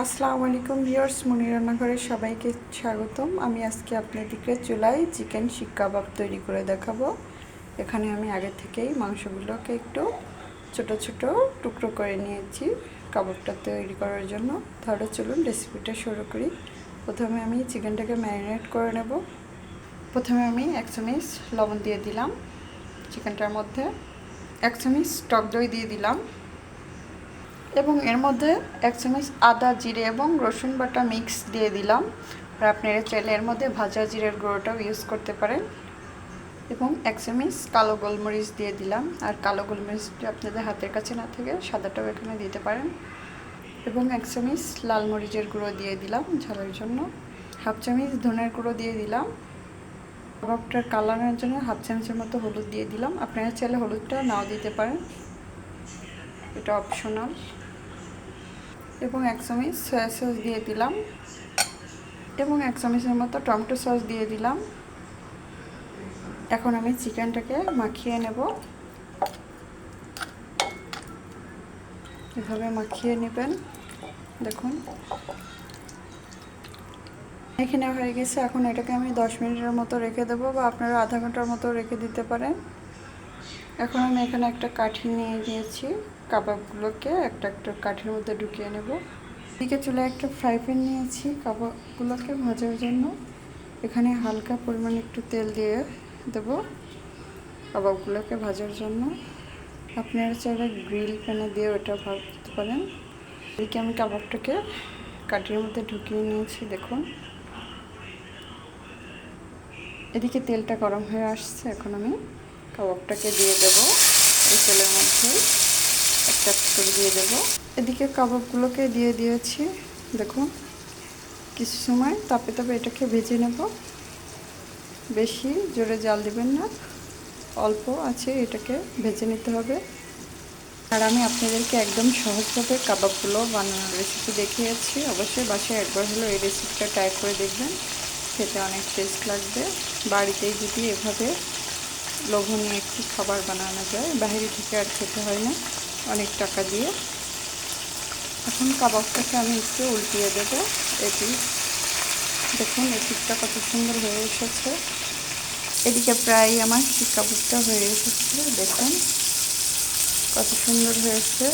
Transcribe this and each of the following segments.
আসসালামু আলাইকুম ভিউয়ার্স, মনি রান্নাঘরে সবাইকে স্বাগতম। আমি আজকে আপনাদেরকে চুলায় চিকেন শিক কাবাব তৈরি করে দেখাবো। এখানে আমি আগে থেকেই মাংসগুলোকে একটু ছোট ছোট টুকরো করে নিয়েছি কাবাবটা তৈরি করার জন্য। তাহলে চলুন রেসিপিটা শুরু করি। প্রথমে আমি চিকেনটাকে ম্যারিনেট করে নেব। প্রথমে আমি এক চামিচ লবণ দিয়ে দিলাম। চিকেনটার মধ্যে এক চামিচ টক দই দিয়ে দিলাম। এবং এর মধ্যে এক চামচ আদা জিরে এবং রসুন বাটা মিক্স দিয়ে দিলাম। আর আপনারা চাইলে এর মধ্যে ভাজা জিরের গুঁড়োটাও ইউজ করতে পারেন। এবং এক চামচ কালো গোলমরিচ দিয়ে দিলাম। আর কালো গোলমরিচটা আপনাদের হাতের কাছে না থেকে সাদাটাও এখানে দিতে পারেন। এবং এক চামচ লাল মরিচের গুঁড়ো দিয়ে দিলাম ঝালের জন্য। হাফ চামচ ধনের গুঁড়ো দিয়ে দিলাম। কাবাবটার কালারের জন্য হাফ চামচের মতো হলুদ দিয়ে দিলাম। আপনারা চাইলে হলুদটা নাও দিতে পারেন। এটা অপশনাল এবং এক চামচ সয়া সস দিয়ে দিলাম এবং এক চামচের মতো টমেটো সস দিয়ে দিলাম। এখন আমি চিকেনটাকে মাখিয়ে নেব। এভাবে মাখিয়ে নেবেন। দেখুন। এখানে হয়ে গেছে। এখন এটাকে আমি দশ মিনিটের মতো রেখে দেবো বা আপনারা আধা ঘণ্টার মতো রেখে দিতে পারেন। এখন আমি এখানে একটা কাঠি নিয়ে নিয়েছি। কাবাবগুলোকে একটা একটা কাঠির মধ্যে ঢুকিয়ে নেব। এদিকে চলে একটা ফ্রাই প্যান নিয়েছি কাবাবগুলোকে ভাজার জন্য। এখানে হালকা পরিমাণে একটু তেল দিয়ে দেব কাবাবগুলোকে ভাজার জন্য। আপনারা চাইলে গ্রিল প্যানে দিয়ে ওটা ভাজতে পারেন। এদিকে আমি কাবাবটাকে কাঠির মধ্যে ঢুকিয়ে নিয়েছি, দেখুন। এদিকে তেলটা গরম হয়ে আসছে, এখন আমি কাবাবটাকে দিয়ে দেব। এই তেলের মধ্যে একটা করে দিয়ে দেব। এদিকে কাবাবগুলোকে দিয়ে দিয়েছি। দেখুন, কিছু সময় তাপে তাপে এটাকে ভেজে নেব। বেশি জোরে জাল দেবেন না। অল্প আছে, এটাকে ভেজে নিতে হবে। আর আমি আপনাদেরকে একদম সহজভাবে কাবাবগুলো বানানোর রেসিপি দেখিয়েছি। অবশ্যই বাসায় একবার হলো এই রেসিপিটা ট্রাই করে দেখবেন। খেতে অনেক টেস্ট লাগবে। বাড়িতেই যদি এভাবে লোভনীয় একটি খাবার বানানো যায়। বাইরে থেকে আর খেতে হয় না, অনেক টাকা দিয়ে। এখন কাবাবটাকে আমি একটু উল্টিয়ে দেবো। এটি দেখুন, এই পিঠটা কত সুন্দর হয়ে এসেছে। এদিকে প্রায় আমার শিক কাবাবটা হয়ে এসেছে, দেখুন। কত সুন্দর হয়েছে।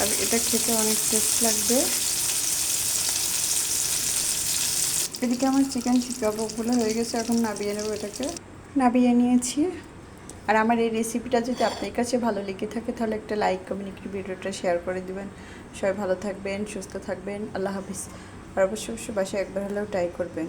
আর এটা খেতে অনেক টেস্ট লাগবে। এদিকে আমার চিকেন শিক হয়ে গেছে, এখন নাবিয়ে নেব এটাকে। নাবিয়ে নিয়েছি। আর আমার এই রেসিপিটা যদি আপনার কাছে ভালো লেগে থাকে, তাহলে একটা লাইক কমেন্ট ভিডিওটা শেয়ার করে দেবেন। সবাই ভালো থাকবেন, সুস্থ থাকবেন, আল্লাহ হাফিজ। আর অবশ্য অবশ্যই বাসায় একবার হলেও ট্রাই করবেন।